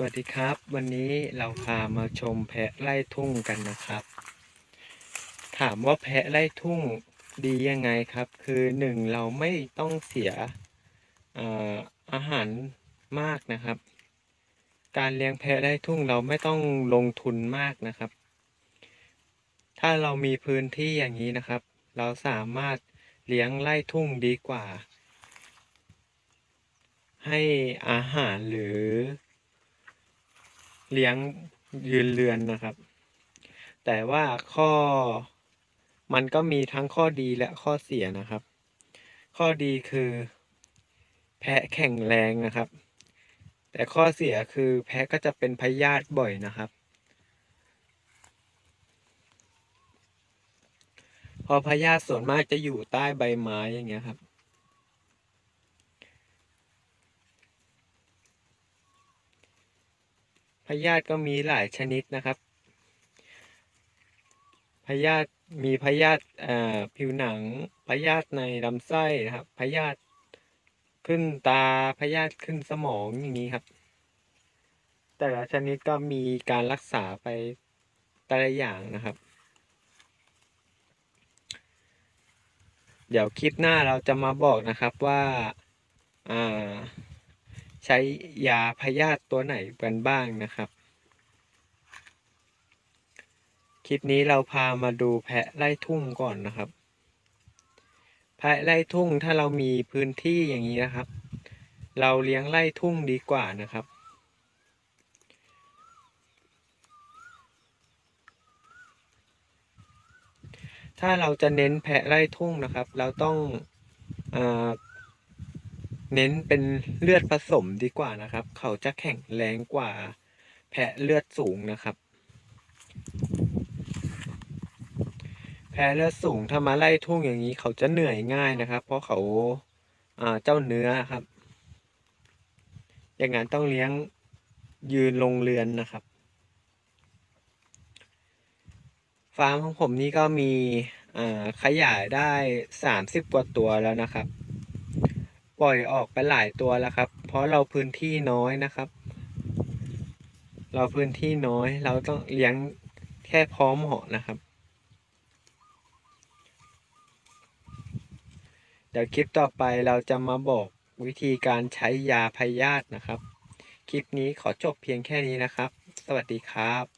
สวัสดีครับ วันนี้เราพามาชมแพะไล่ทุ่งกันนะครับ ถามว่าแพะไล่ทุ่งดียังไงครับ คือหนึ่งเราไม่ต้องเสียอ่ออาหารมากนะครับ การเลี้ยงแพะไล่ทุ่งเราไม่ต้องลงทุนมากนะครับ ถ้าเรามีพื้นที่อย่างนี้นะครับ เราสามารถเลี้ยงไล่ทุ่งดีกว่า ให้อาหารหรือ เลี้ยงยืนเรือนนะครับ แต่ว่าข้อมันก็มีทั้งข้อดีและข้อเสียนะครับ ข้อดีคือ แพะแข็งแรงนะครับ แต่ข้อเสียคือแพะก็จะเป็นพยาธิบ่อยนะครับ พอพยาธิส่วนมากจะอยู่ใต้ใบไม้อย่างเงี้ยครับ พยาธิก็มีหลายชนิดนะครับ พยาธิมีพยาธิผิวหนัง พยาธิในลำไส้นะครับ พยาธิขึ้นตา พยาธิขึ้นสมองอย่างนี้ครับ แต่ละชนิดก็มีการรักษาไปแต่ละอย่างนะครับ เดี๋ยวคลิปหน้าเราจะมาบอกนะครับว่า อ่า ใช้ยาพยาธิตัวไหนกันบ้างนะครับ คลิปนี้เราพามาดูแพะไล่ทุ่งก่อนนะครับ แพะไล่ทุ่งถ้าเรามีพื้นที่อย่างนี้นะครับ เราเลี้ยงไล่ทุ่งดีกว่านะครับถ้าเราจะเน้นแพะไล่ทุ่งนะครับ เราต้องอา เน้นเป็นเลือดผสมดีกว่านะครับ เขาจะแข็งแรงกว่าแพะเลือดสูงนะครับ แพะเลือดสูงถ้ามาไล่ทุ่งอย่างนี้เขาจะเหนื่อยง่ายนะครับ เพราะเขาอ่าเจ้าเนื้อครับ อย่างนั้นต้องเลี้ยงยืนลงเรือนนะครับ ฟาร์มของผมนี่ก็มีขยายได้สามสิบกว่าตัวแล้วนะครับ ปล่อยออกไปหลายตัวแล้วครับ เพราะเราพื้นที่น้อยนะครับ เราพื้นที่น้อย เราต้องเลี้ยงแค่พร้อมเหาะนะครับ เดี๋ยวคลิปต่อไปเราจะมาบอกวิธีการใช้ยาพยาธินะครับ คลิปนี้ขอจบเพียงแค่นี้นะครับ สวัสดีครับ